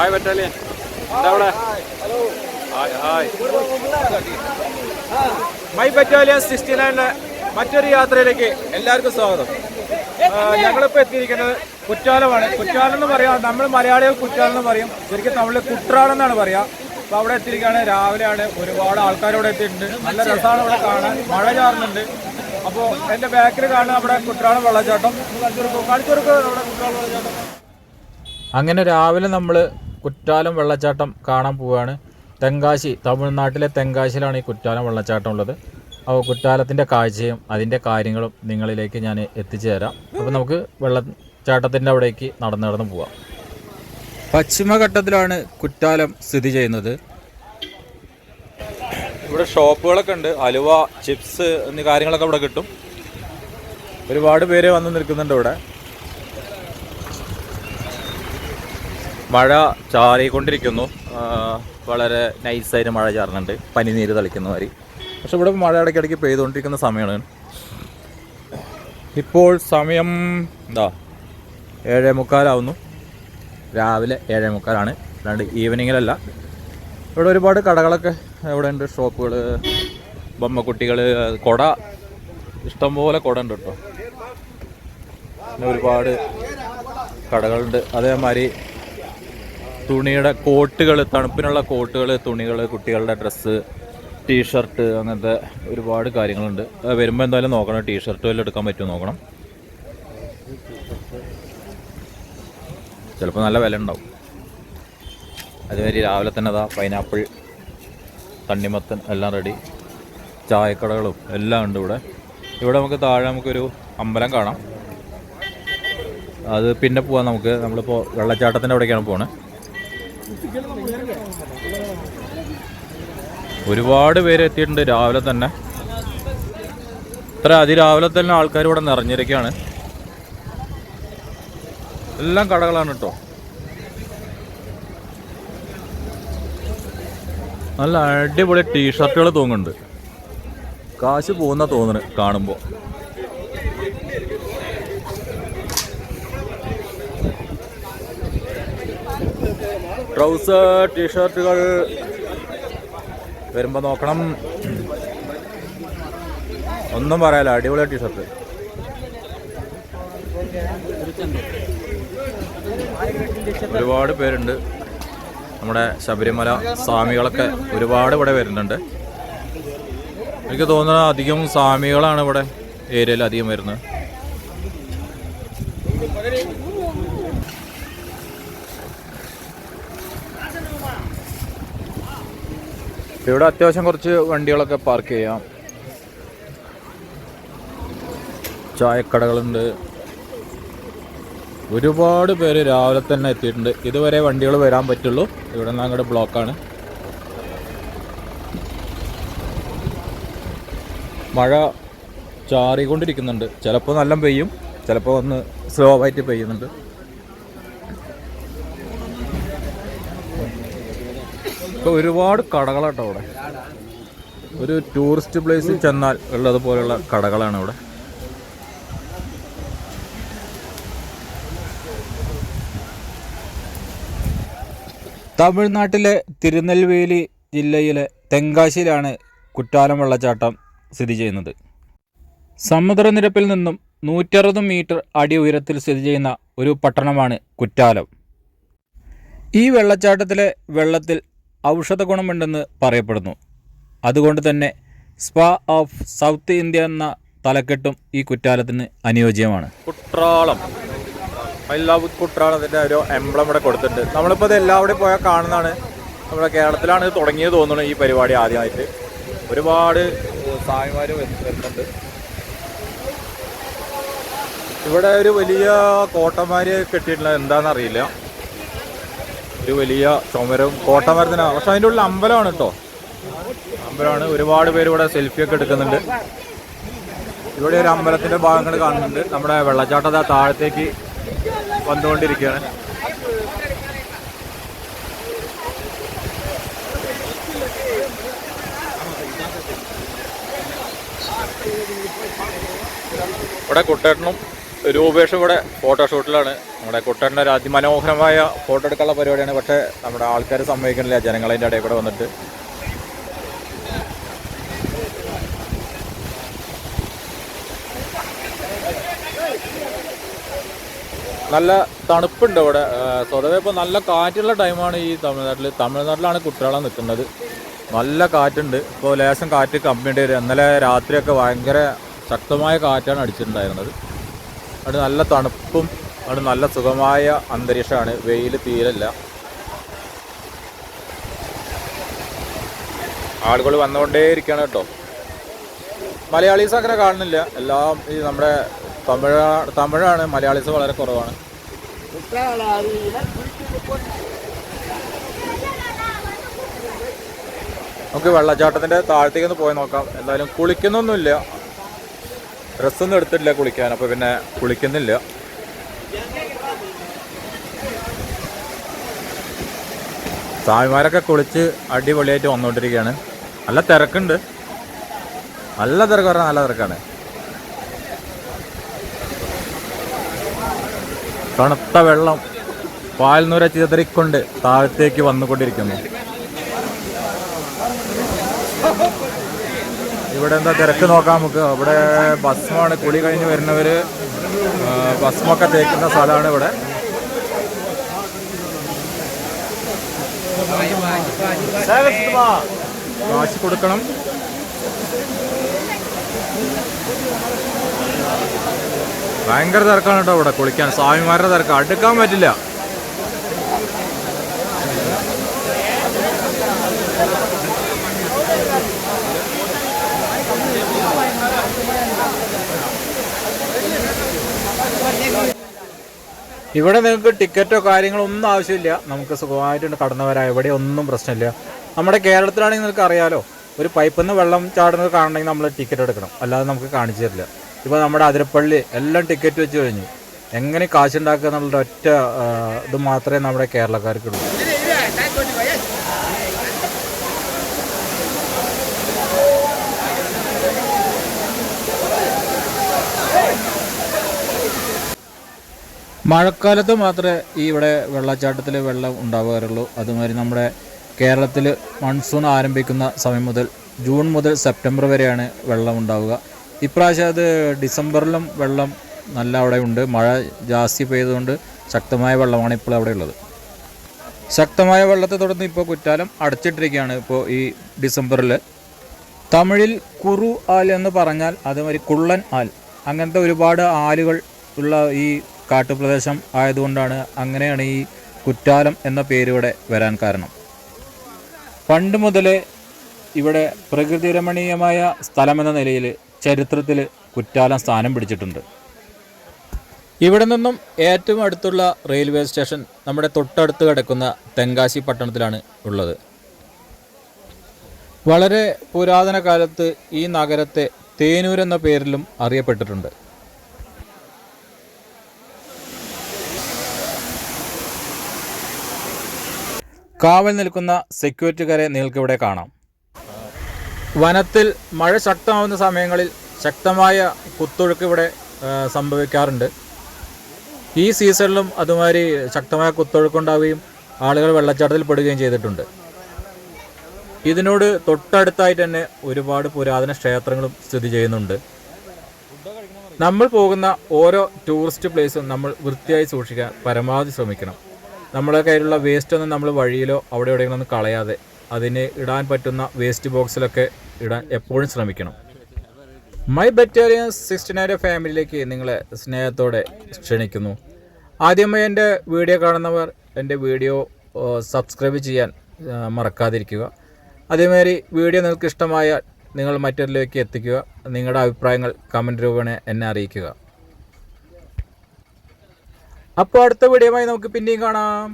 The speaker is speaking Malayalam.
ഹായ് ബറ്റാലിയൻ എന്താ അവിടെ. Hi hi my battalion sixty നയന്റെ മറ്റൊരു യാത്രയിലേക്ക് എല്ലാവർക്കും സ്വാഗതം. ഞങ്ങളിപ്പോൾ എത്തിയിരിക്കുന്നത് കുറ്റാലമാണ്. കുറ്റാലം എന്ന് പറയാം നമ്മൾ മലയാളികൾ കുറ്റാലം എന്ന് പറയും. ശരിക്കും തമിഴിൽ കുട്രാളം എന്നാണ് പറയാ. അപ്പോൾ അവിടെ എത്തിയിരിക്കുകയാണ്. രാവിലെയാണ് ഒരുപാട് ആൾക്കാർ ഇവിടെ എത്തിയിട്ടുണ്ട്. നല്ല രസമാണ് അവിടെ കാണാൻ. മഴ ചാറുന്നുണ്ട്. അപ്പോൾ എന്റെ ബാക്കിൽ കാണുന്ന നമ്മുടെ കുട്രാളം വെള്ളച്ചാട്ടം. കാണിച്ചു കൊടുക്കും കാണിച്ചു കൊടുക്കുക നമ്മുടെ കുട്രാളം വെള്ളച്ചാട്ടം. അങ്ങനെ രാവിലെ നമ്മൾ കുറ്റാലം വെള്ളച്ചാട്ടം കാണാൻ പോവുകയാണ്. തെങ്കാശി തമിഴ്നാട്ടിലെ തെങ്കാശിയിലാണ് ഈ കുറ്റാലം വെള്ളച്ചാട്ടം ഉള്ളത്. അപ്പോൾ കുറ്റാലത്തിന്റെ കാഴ്ചയും അതിന്റെ കാര്യങ്ങളും നിങ്ങളിലേക്ക് ഞാൻ എത്തിച്ചു തരാം അപ്പോൾ നമുക്ക് വെള്ളച്ചാട്ടത്തിന്റെ അവിടേക്ക് നടന്നു നടന്ന് പോവാം. പശ്ചിമഘട്ടത്തിലാണ് കുറ്റാലം സ്ഥിതി ചെയ്യുന്നത്. ഇവിടെ ഷോപ്പുകളൊക്കെ ഉണ്ട്. അലുവ ചിപ്സ് എന്നീ കാര്യങ്ങളൊക്കെ ഇവിടെ കിട്ടും. ഒരുപാട് പേര് വന്ന് നിൽക്കുന്നുണ്ട് ഇവിടെ. മഴ ചാറിക്കൊണ്ടിരിക്കുന്നു. വളരെ നൈസായിട്ട് മഴ ചാറുന്നുണ്ട്. പനിനീര് തളിക്കുന്ന മാതിരി. പക്ഷെ ഇവിടെ മഴ ഇടയ്ക്കിടയ്ക്ക് പെയ്തുകൊണ്ടിരിക്കുന്ന സമയമാണ്. ഇപ്പോൾ സമയം എന്താ ഏഴേ മുക്കാലാവുന്നു രാവിലെ ഏഴേ മുക്കാലാണ് അല്ലാണ്ട് ഈവനിങ്ങിലല്ല. ഇവിടെ ഒരുപാട് കടകളൊക്കെ ഇവിടെ ഉണ്ട്. ഷോപ്പുകൾ ബൊമ്മക്കുട്ടികൾ കുട. ഇഷ്ടംപോലെ കുട ഉണ്ട് കേട്ടോ. പിന്നെ ഒരുപാട് കടകളുണ്ട്. അതേമാതിരി തുണിയുടെ കോട്ടുകൾ തണുപ്പിനുള്ള കോട്ടുകൾ തുണികൾ കുട്ടികളുടെ ഡ്രസ്സ് ടീഷർട്ട് അങ്ങനത്തെ ഒരുപാട് കാര്യങ്ങളുണ്ട്. വരുമ്പോൾ എന്തായാലും നോക്കണം. ടീഷർട്ട് വല്ലതും എടുക്കാൻ പറ്റുമോ നോക്കണം. ചിലപ്പോൾ നല്ല വില ഉണ്ടാവും. അതുമാതിരി രാവിലെ തന്നെ അതാ പൈനാപ്പിൾ തണ്ണിമത്തൻ എല്ലാം റെഡി ചായക്കടകളും എല്ലാം ഉണ്ട് ഇവിടെ. ഇവിടെ നമുക്ക് താഴെ നമുക്കൊരു അമ്പലം കാണാം. അത് പിന്നെ പോവാം നമുക്ക്. നമ്മളിപ്പോൾ വെള്ളച്ചാട്ടത്തിന്റെ അവിടേക്കാണ് പോണത് ഒരുപാട് പേര് എത്തിയിട്ടുണ്ട് രാവിലെ തന്നെ. ഇത്ര അതിരാവിലെ തന്നെ ആൾക്കാർ ഇവിടെ നിറഞ്ഞിരിക്കുകയാണ്. എല്ലാം കടകളാണ് കേട്ടോ. നല്ല അടിപൊളി ടീഷർട്ടുകൾ തൂങ്ങുന്നുണ്ട്. കാശ് പോകുന്ന തോന്നുന്നു കാണുമ്പോൾ ട്രൗസർ ടീഷർട്ടുകൾ. വരുമ്പോൾ നോക്കണം. ഒന്നും പറയാലോ അടിപൊളി ടീഷർട്ട്. ഒരുപാട് പേരുണ്ട്. നമ്മുടെ ശബരിമല സ്വാമികളൊക്കെ ഒരുപാട് ഇവിടെ വരുന്നുണ്ട്. എനിക്ക് തോന്നുന്നത് അധികം സ്വാമികളാണ് ഇവിടെ ഏരിയയിൽ അധികം വരുന്നത്. ഇവിടെ അത്യാവശ്യം കുറച്ച് വണ്ടികളൊക്കെ പാർക്ക് ചെയ്യാം. ചായക്കടകളുണ്ട്. ഒരുപാട് പേര് രാവിലെ തന്നെ എത്തിയിട്ടുണ്ട്. ഇതുവരെ വണ്ടികൾ വരാൻ പറ്റുള്ളൂ. ഇവിടെ നിന്ന് അങ്ങോട്ട് ബ്ലോക്കാണ് മഴ ചാറിക്കൊണ്ടിരിക്കുന്നുണ്ട്. ചിലപ്പോൾ നല്ല പെയ്യും. ചിലപ്പോൾ ഒന്ന് സ്ലോ ആയിട്ട് പെയ്യുന്നുണ്ട്. ഇപ്പോൾ ഒരുപാട് കടകളാട്ടോ അവിടെ. ഒരു ടൂറിസ്റ്റ് പ്ലേസിൽ ചെന്നാൽ ഉള്ളതുപോലുള്ള കടകളാണ് ഇവിടെ. തമിഴ്നാട്ടിലെ തിരുനെൽവേലി ജില്ലയിലെ തെങ്കാശിയിലാണ് കുറ്റാലം വെള്ളച്ചാട്ടം സ്ഥിതി ചെയ്യുന്നത്. സമുദ്രനിരപ്പിൽ നിന്നും നൂറ്ററുപത് മീറ്റർ അടി ഉയരത്തിൽ സ്ഥിതി ചെയ്യുന്ന ഒരു പട്ടണമാണ് കുറ്റാലം. ഈ വെള്ളച്ചാട്ടത്തിലെ വെള്ളത്തിൽ ഔഷധ ഗുണമുണ്ടെന്ന് പറയപ്പെടുന്നു. അതുകൊണ്ട് തന്നെ സ്പാ ഓഫ് സൗത്ത് ഇന്ത്യ എന്ന തലക്കെട്ടും ഈ കുറ്റാലത്തിന് അനുയോജ്യമാണ്. കുട്രാളം. ഐ കുട്രാളത്തിന്റെ ഒരു എംബ്ലം ഇവിടെ കൊടുത്തിട്ടുണ്ട്. നമ്മളിപ്പോൾ ഇത് എല്ലാവിടെയും പോയാൽ കാണുന്നതാണ്. നമ്മുടെ കേരളത്തിലാണ് ഇത് തുടങ്ങിയത് തോന്നുന്നു ഈ പരിപാടി ആദ്യമായിട്ട്. ഒരുപാട് സ്വാമിമാർ വരുന്നുണ്ട്. ഇവിടെ ഒരു വലിയ കോട്ടമാര് കെട്ടിയിട്ടുള്ളത് എന്താണെന്ന് അറിയില്ല. ഒരു വലിയ ചുമരും കോട്ടമരത്തിനാണ് പക്ഷെ അതിന്റെ ഉള്ളിൽ അമ്പലമാണ് കേട്ടോ. അമ്പലമാണ്. ഒരുപാട് പേര് ഇവിടെ സെൽഫി ഒക്കെ എടുക്കുന്നുണ്ട്. ഇവിടെ ഒരു അമ്പലത്തിന്റെ ഭാഗങ്ങൾ കാണുന്നുണ്ട്. നമ്മുടെ വെള്ളച്ചാട്ടം ദാ താഴത്തേക്ക് വന്നുകൊണ്ടിരിക്കുകയാണ്. ഇവിടെ കുട്ടേട്ടനും രൂപേഷ് ഇവിടെ ഫോട്ടോഷൂട്ടിലാണ്. നമ്മുടെ കുട്ടന്റെ ഒരു അതിമനോഹരമായ ഫോട്ടോ എടുക്കാനുള്ള പരിപാടിയാണ്. പക്ഷേ നമ്മുടെ ആൾക്കാർ സമ്മതിക്കണില്ല ജനങ്ങളതിന്റെ ഇടയിൽ കൂടെ വന്നിട്ട്. നല്ല തണുപ്പുണ്ട് ഇവിടെ സ്വതവേ ഇപ്പോൾ നല്ല കാറ്റുള്ള ടൈമാണ് ഈ തമിഴ്നാട്ടിൽ തമിഴ്നാട്ടിലാണ് കുട്ടികളെ നിൽക്കുന്നത്. നല്ല കാറ്റുണ്ട്. ഇപ്പോൾ ലേശം കാറ്റ് കമ്മിയുണ്ട്. ഇന്നലെ രാത്രിയൊക്കെ ഭയങ്കര ശക്തമായ കാറ്റാണ് അടിച്ചിട്ടുണ്ടായിരുന്നത്. അവിടെ നല്ല തണുപ്പും അവിടെ നല്ല സുഖമായ അന്തരീക്ഷമാണ്. വെയിൽ തീരല്ല. ആളുകൾ വന്നുകൊണ്ടേയിരിക്കുകയാണ് കേട്ടോ. മലയാളീസ് അങ്ങനെ കാണുന്നില്ല. എല്ലാം ഈ നമ്മുടെ തമിഴ തമിഴാണ്. മലയാളീസ് വളരെ കുറവാണ്. നമുക്ക് വെള്ളച്ചാട്ടത്തിന്റെ താഴത്തേക്ക് ഒന്ന് പോയി നോക്കാം. എന്തായാലും കുളിക്കുന്നൊന്നുമില്ല. ഡ്രസ്സൊന്നും എടുത്തിട്ടില്ല കുളിക്കാൻ അപ്പോൾ പിന്നെ കുളിക്കുന്നില്ല. സ്വാമിമാരൊക്കെ കുളിച്ച് അടിപൊളിയായിട്ട് വന്നുകൊണ്ടിരിക്കുകയാണ് നല്ല തിരക്കുണ്ട്. നല്ല തിരക്ക് പറഞ്ഞാൽ നല്ല തിരക്കാണ്. തണുത്ത വെള്ളം പാൽനുര ചിതറിക്കൊണ്ട് താഴത്തേക്ക് വന്നുകൊണ്ടിരിക്കുന്നു. ഇവിടെ എന്താ തിരക്ക് നോക്കാം നമുക്ക്. ഇവിടെ ഭസ്മാണ് കുളി കഴിഞ്ഞ് വരുന്നവര് ആ, ഭസ്മൊക്കെ തേക്കുന്ന സ്ഥലമാണ് ഇവിടെ. കാശ് കൊടുക്കണം. ഭയങ്കര തിരക്കാണ് കേട്ടോ ഇവിടെ കുളിക്കാൻ. സ്വാമിമാരുടെ തിരക്ക്. അടുക്കാൻ പറ്റില്ല. ഇവിടെ നിങ്ങൾക്ക് ടിക്കറ്റോ കാര്യങ്ങളോ ഒന്നും ആവശ്യമില്ല. നമുക്ക് സുഖമായിട്ട് കടന്നു വരാം എവിടെ ഒന്നും പ്രശ്നമില്ല. നമ്മുടെ കേരളത്തിലാണെങ്കിൽ നിങ്ങൾക്ക് അറിയാലോ ഒരു പൈപ്പിൽ നിന്ന് വെള്ളം ചാടുന്നത് കാണണമെങ്കിൽ നമ്മൾ ടിക്കറ്റ് എടുക്കണം. അല്ലാതെ നമുക്ക് കാണിച്ചു തരില്ല. ഇപ്പോൾ നമ്മുടെ അതിരപ്പള്ളി എല്ലാം ടിക്കറ്റ് വെച്ച് കഴിഞ്ഞു. എങ്ങനെ കാശുണ്ടാക്കുക എന്നുള്ള ഒറ്റ ഇത് മാത്രമേ നമ്മുടെ കേരളക്കാർക്കുള്ളൂ. മഴക്കാലത്ത് മാത്രമേ ഈ ഇവിടെ വെള്ളച്ചാട്ടത്തിൽ വെള്ളം ഉണ്ടാവാറുള്ളൂ. അതുമാതിരി നമ്മുടെ കേരളത്തിൽ മൺസൂൺ ആരംഭിക്കുന്ന സമയം മുതൽ ജൂൺ മുതൽ സെപ്റ്റംബർ വരെയാണ് വെള്ളം ഉണ്ടാവുക. ഇപ്രാവശ്യം അത് ഡിസംബറിലും വെള്ളം നല്ല അവിടെ ഉണ്ട്. മഴ ജാസ്തി പെയ്തുകൊണ്ട് ശക്തമായ വെള്ളമാണ് ഇപ്പോൾ അവിടെ ഉള്ളത്. ശക്തമായ വെള്ളത്തെ തുടർന്ന് ഇപ്പോൾ കുറ്റാലം അടച്ചിട്ടിരിക്കുകയാണ് ഇപ്പോൾ ഈ ഡിസംബറിൽ തമിഴിൽ കുറു ആൽ എന്ന് പറഞ്ഞാൽ അതുമാതിരി കുള്ളൻ ആൽ. അങ്ങനത്തെ ഒരുപാട് ആലുകൾ ഉള്ള ഈ കാട്ടുപ്രദേശം ആയതുകൊണ്ടാണ് അങ്ങനെയാണ് ഈ കുറ്റാലം എന്ന പേരിവിടെ വരാൻ കാരണം. പണ്ട് മുതലേ ഇവിടെ പ്രകൃതിരമണീയമായ സ്ഥലമെന്ന നിലയിൽ ചരിത്രത്തിൽ കുറ്റാലം സ്ഥാനം പിടിച്ചിട്ടുണ്ട്. ഇവിടെ നിന്നും ഏറ്റവും അടുത്തുള്ള റെയിൽവേ സ്റ്റേഷൻ നമ്മുടെ തൊട്ടടുത്ത് കിടക്കുന്ന തെങ്കാശി പട്ടണത്തിലാണ് ഉള്ളത്. വളരെ പുരാതന കാലത്ത് ഈ നഗരത്തെ തേനൂർ എന്ന പേരിലും അറിയപ്പെട്ടിട്ടുണ്ട്. കാവൽ നിൽക്കുന്ന സെക്യൂരിറ്റിക്കാരെ നിങ്ങൾക്കിവിടെ കാണാം. വനത്തിൽ മഴ ശക്തമാവുന്ന സമയങ്ങളിൽ ശക്തമായ കുത്തൊഴുക്ക് ഇവിടെ സംഭവിക്കാറുണ്ട്. ഈ സീസണിലും അതുമാതിരി ശക്തമായ കുത്തൊഴുക്കുണ്ടാവുകയും ആളുകൾ വെള്ളച്ചാട്ടത്തിൽ പെടുകയും ചെയ്തിട്ടുണ്ട്. ഇതിനോട് തൊട്ടടുത്തായിട്ട് തന്നെ ഒരുപാട് പുരാതന ക്ഷേത്രങ്ങളും സ്ഥിതി ചെയ്യുന്നുണ്ട്. നമ്മൾ പോകുന്ന ഓരോ ടൂറിസ്റ്റ് പ്ലേസും നമ്മൾ വൃത്തിയായി സൂക്ഷിക്കാൻ പരമാവധി ശ്രമിക്കണം. നമ്മുടെ കയ്യിലുള്ള വേസ്റ്റ് ഒന്നും നമ്മൾ വഴിയിലോ അവിടെ എവിടെയെങ്കിലും കളയാതെ അതിന് ഇടാൻ പറ്റുന്ന വേസ്റ്റ് ബോക്സിലൊക്കെ ഇടാൻ എപ്പോഴും ശ്രമിക്കണം. മൈ ബറ്റാലിയൻ സിക്സ്റ്റി നയൻ ഫാമിലിയിലേക്ക് നിങ്ങളെ സ്നേഹത്തോടെ ക്ഷണിക്കുന്നു. ആദ്യമായി എന്റെ വീഡിയോ കാണുന്നവർ എന്റെ വീഡിയോ സബ്സ്ക്രൈബ് ചെയ്യാൻ മറക്കാതിരിക്കുക. അതേമാതിരി വീഡിയോ നിങ്ങൾക്ക് ഇഷ്ടമായ നിങ്ങൾ മറ്റൊരിലേക്ക് എത്തിക്കുക. നിങ്ങളുടെ അഭിപ്രായങ്ങൾ കമന്റ് രൂപേണ എന്നെ അറിയിക്കുക. അപ്പോൾ അടുത്ത വീഡിയോയുമായി നമുക്ക് പിന്നെയും കാണാം.